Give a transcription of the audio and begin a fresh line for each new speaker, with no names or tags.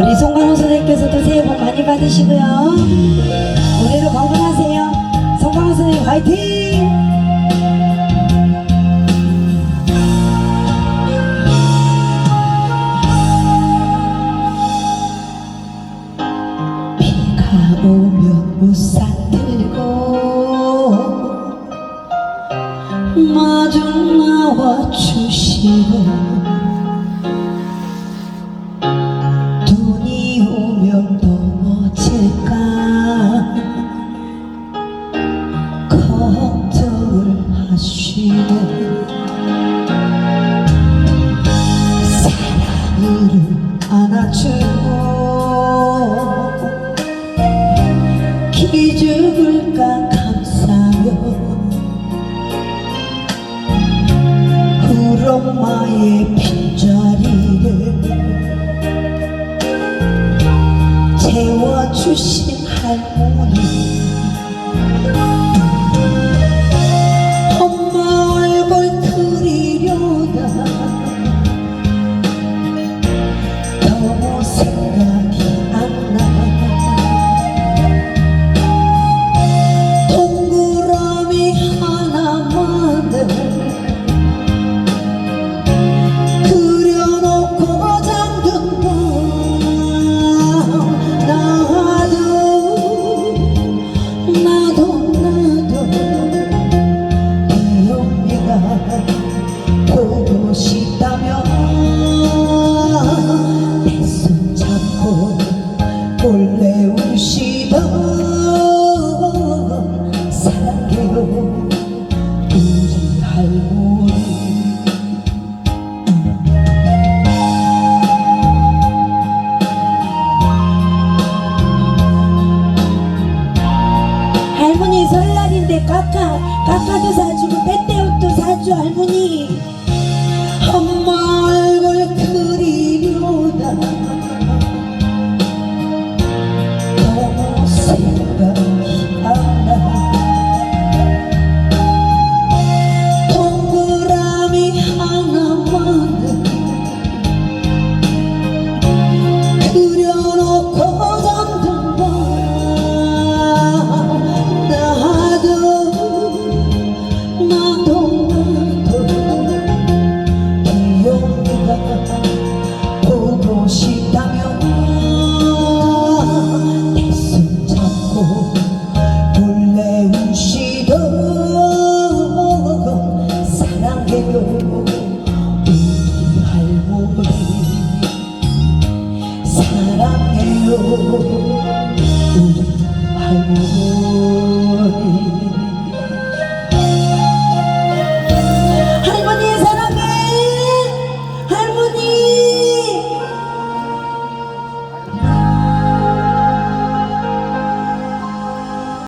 우리 송강호 선생님께서도 새해 복 많이 받으시고요. 올해도 건강하세요. 송강호 선생님 화이팅! 마중 나와 주시오 안아주고 pra dos de 都爱我